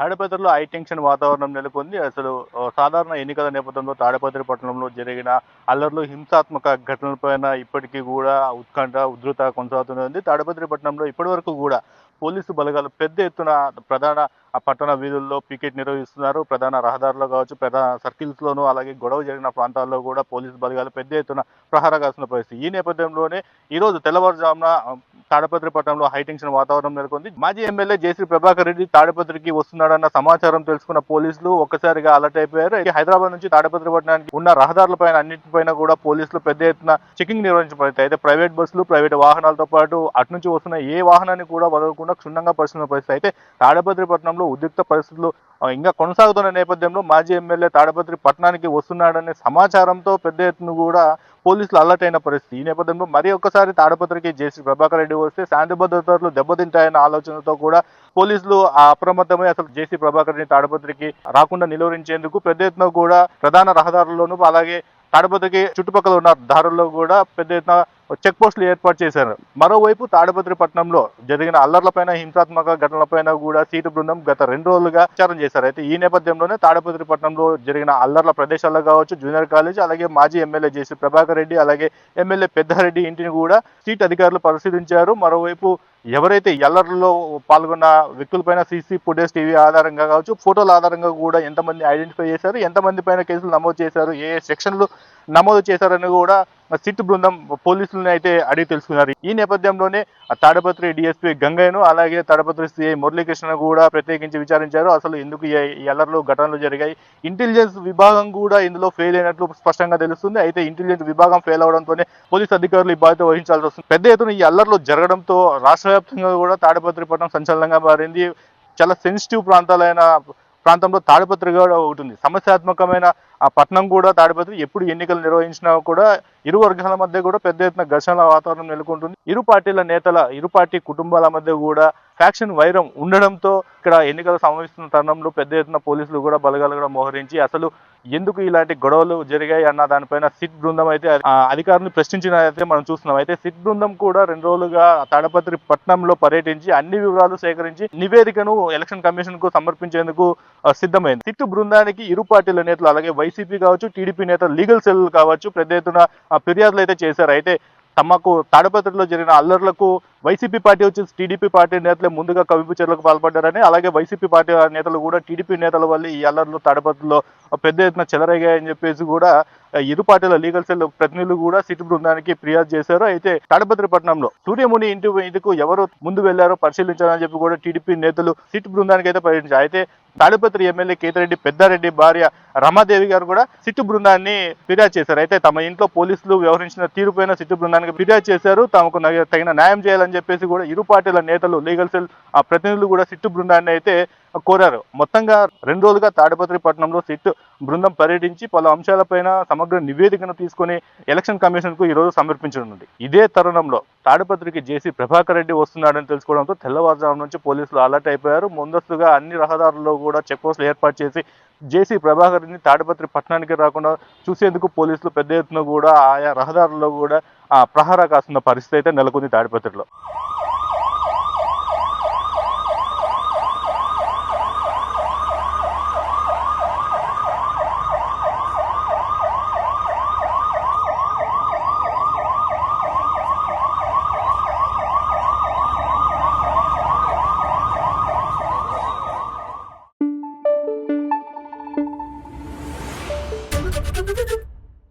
తాడపత్రిలో high tension వాతావరణం నెలకొంది. అసలు సాధారణ ఎన్నికల నేపథ్యంలో తాడపత్రి పట్టణంలో జరిగిన అల్లర్లు హింసాత్మక ఘటనలపైన ఇప్పటికీ కూడా ఉత్కంఠ ఉధృత కొనసాగుతుంది ఉంది. పట్టణంలో ఇప్పటివరకు కూడా పోలీసు బలగాలు పెద్ద ఎత్తున ప్రధాన ఆ పట్టణ వీధుల్లో పికెట్ నిర్వహిస్తున్నారు. ప్రధాన రహదారుల్లో కావచ్చు ప్రధాన సర్కిల్స్లోనూ అలాగే గొడవ జరిగిన ప్రాంతాల్లో కూడా పోలీసు బలగాలు పెద్ద ఎత్తున ప్రహార కాసిన పరిస్థితి ఈ నేపథ్యంలోనే ఈరోజు తెల్లవారుజామున తాడపత్రి పట్టణంలో హైటెన్షన్ వాతావరణం నెలకొంది. మాజీ ఎమ్మెల్యే జేసీ ప్రభాకర్ రెడ్డి తాడపత్రికి వస్తున్నాడన్న సమాచారం తెలుసుకున్న పోలీసులు ఒక్కసారిగా అలర్ట్ అయిపోయారు. అయితే హైదరాబాద్ నుంచి తాడపత్రి పట్టణానికి ఉన్న రహదారులపైన అన్నింటిపైన కూడా పోలీసులు పెద్ద ఎత్తున చెకింగ్ నిర్వహించబడతాయి. అయితే ప్రైవేట్ బస్సులు ప్రైవేట్ వాహనాలతో పాటు అటు నుంచి వస్తున్న ఏ వాహనాన్ని కూడా వదలకుండా క్షుణ్ణంగా పరిశీలన పరిస్థితి. అయితే తాడపత్రి పట్టణంలో ఉద్రిక్త పరిస్థితులు ఇంకా కొనసాగుతున్న నేపథ్యంలో మాజీ ఎమ్మెల్యే తాడపత్రి పట్టణానికి వస్తున్నాడనే సమాచారంతో పెద్ద ఎత్తున కూడా పోలీసులు అలర్ట్ అయిన పరిస్థితి. ఈ నేపథ్యంలో మరి ఒక్కసారి తాడపత్రికి జేసీ ప్రభాకర్ రెడ్డి వస్తే శాంతి భద్రతలు దెబ్బతింటాయన్న ఆలోచనతో కూడా పోలీసులు ఆ అప్రమత్తమై అసలు జేసీ ప్రభాకర్ రెడ్డి తాడపత్రికి రాకుండా నిలువరించేందుకు పెద్ద ఎత్తున కూడా ప్రధాన రహదారుల్లోనూ అలాగే తాడపత్రికి చుట్టుపక్కల ఉన్న దారుల్లో కూడా పెద్ద ఎత్తున చెక్ పోస్టులు ఏర్పాటు చేశారు. మరోవైపు తాడపత్రి పట్టణంలో జరిగిన అల్లర్లపైన హింసాత్మక ఘటనలపైన కూడా సీటు బృందం గత రెండు రోజులుగా విచారణ చేశారు. అయితే ఈ నేపథ్యంలోనే తాడపత్రి పట్టణంలో జరిగిన అల్లర్ల ప్రదేశాల్లో కావచ్చు జూనియర్ కాలేజ్ అలాగే మాజీ ఎమ్మెల్యే జేసీ ప్రభాకర్ రెడ్డి అలాగే ఎమ్మెల్యే పెద్దారెడ్డి ఇంటిని కూడా సీట్ అధికారులు పరిశీలించారు. మరోవైపు ఎవరైతే ఎల్లర్లో పాల్గొన్న వ్యక్తులపైన సీసీ ఫుటేజ్ టీవీ ఆధారంగా కావచ్చు ఫోటోల ఆధారంగా కూడా ఎంతమంది ఐడెంటిఫై చేశారు ఎంతమంది పైన కేసులు నమోదు చేశారు ఏ సెక్షన్లు నమోదు చేశారని కూడా సిట్ బృందం పోలీసులను అయితే అడిగి తెలుసుకున్నారు. ఈ నేపథ్యంలోనే తాడపత్రి డిఎస్పీ గంగయ్యను అలాగే తాడపత్రి సిఐ మురళీకృష్ణను కూడా ప్రత్యేకించి విచారించారు. అసలు ఎందుకు ఈ అల్లర్లు ఘటనలు జరిగాయి? ఇంటెలిజెన్స్ విభాగం కూడా ఇందులో ఫెయిల్ అయినట్లు స్పష్టంగా తెలుస్తుంది. అయితే ఇంటెలిజెన్స్ విభాగం ఫెయిల్ అవడంతోనే పోలీస్ అధికారులు ఈ బాధ్యత వహించాల్సి వస్తుంది. పెద్ద ఎత్తున ఈ అల్లర్లు జరగడంతో రాష్ట్ర వ్యాప్తంగా కూడా తాడపత్రి పట్టణం సంచలనంగా మారింది. చాలా సెన్సిటివ్ ప్రాంతాలైన ప్రాంతంలో తాడిపత్రి కూడా ఉంటుంది సమస్యాత్మకమైన ఆ పట్టణం కూడా తాడిపత్రి ఎప్పుడు ఎన్నికలు నిర్వహించినా కూడా ఇరు వర్గాల మధ్య కూడా పెద్ద ఎత్తున ఘర్షణల వాతావరణం నెలకొంటుంది. ఇరు పార్టీల నేతల ఇరు పార్టీ కుటుంబాల మధ్య కూడా ఫ్యాక్షన్ వైరం ఉండడంతో ఇక్కడ ఎన్నికలు సంభవిస్తున్న తరుణంలో పెద్ద ఎత్తున పోలీసులు కూడా బలగాలు కూడా మోహరించి అసలు ఎందుకు ఇలాంటి గొడవలు జరిగాయి అన్న దానిపైన సిట్ బృందం అయితే అధికారులను ప్రశ్నించిన అయితే మనం చూస్తున్నాం. అయితే సిట్ బృందం కూడా రెండు రోజులుగా తాడపత్రి పట్టణంలో పర్యటించి అన్ని వివరాలు సేకరించి నివేదికను ఎలక్షన్ కమిషన్కు సమర్పించేందుకు సిద్ధమైంది. సిట్ బృందానికి ఇరు పార్టీల నేతలు అలాగే వై వైసీపీ కావచ్చు టీడీపీ నేతలు లీగల్ సెల్ కావచ్చు పెద్ద ఎత్తున ఆ, ఫిర్యాదులు అయితే చేశారు. అయితే తమకు తాడపత్రిలో జరిగిన అల్లర్లకు వైసీపీ పార్టీ వచ్చి టీడీపీ పార్టీ నేతలే ముందుగా కవింపు చర్యలకు పాల్పడ్డారని అలాగే వైసీపీ పార్టీ నేతలు కూడా టీడీపీ నేతల వల్ల ఈ అల్లర్లు తడబద్దులో పెద్ద ఎత్తున చెలరేగాయని చెప్పేసి కూడా ఇరు పార్టీల లీగల్ సెల్ ప్రతినిధులు కూడా సిటీ బృందానికి ఫిర్యాదు చేశారు. అయితే తాడపత్రి పట్టణంలో సూర్యముని ఇంటి ఇందుకు ఎవరు ముందు వెళ్ళారో పరిశీలించాలని చెప్పి కూడా టీడీపీ నేతలు సిట్ బృందానికి అయితే పర్యటించారు అయితే తాడిపత్రి ఎమ్మెల్యే కేతిరెడ్డి పెద్దారెడ్డి భార్య రమాదేవి గారు కూడా సిట్టు బృందాన్ని ఫిర్యాదు చేశారు. అయితే తమ ఇంట్లో పోలీసులు వ్యవహరించిన తీరుపైన సిట్టు బృందానికి ఫిర్యాదు చేశారు. తమకు నగ- తగిన న్యాయం చేయాలని చెప్పేసి కూడా ఇరు పార్టీల నేతలు లీగల్ సెల్ ఆ ప్రతినిధులు కూడా సిట్టు బృందాన్ని అయితే కోరారు. మొత్తంగా రెండు రోజులుగా తాడిపత్రి పట్టణంలో సిట్ బృందం పర్యటించి పలు అంశాలపైన సమగ్ర నివేదికను తీసుకొని ఎలక్షన్ కమిషన్కు ఈ రోజు సమర్పించనుంది. ఇదే తరుణంలో తాడిపత్రికి జేసీ ప్రభాకర్ రెడ్డి వస్తున్నాడని తెలుసుకోవడంతో తెల్లవారుజాము నుంచి పోలీసులు అలర్ట్ అయిపోయారు. ముందస్తుగా అన్ని రహదారుల్లో కూడా చెక్ పోస్టులు ఏర్పాటు చేసి జేసీ ప్రభాకర్ రెడ్డిని తాడిపత్రి పట్టణానికి రాకుండా చూసేందుకు పోలీసులు పెద్ద ఎత్తున కూడా ఆయా రహదారుల్లో కూడా ఆ ప్రహార కాస్తున్న పరిస్థితి అయితే నెలకొంది తాడిపత్రిలో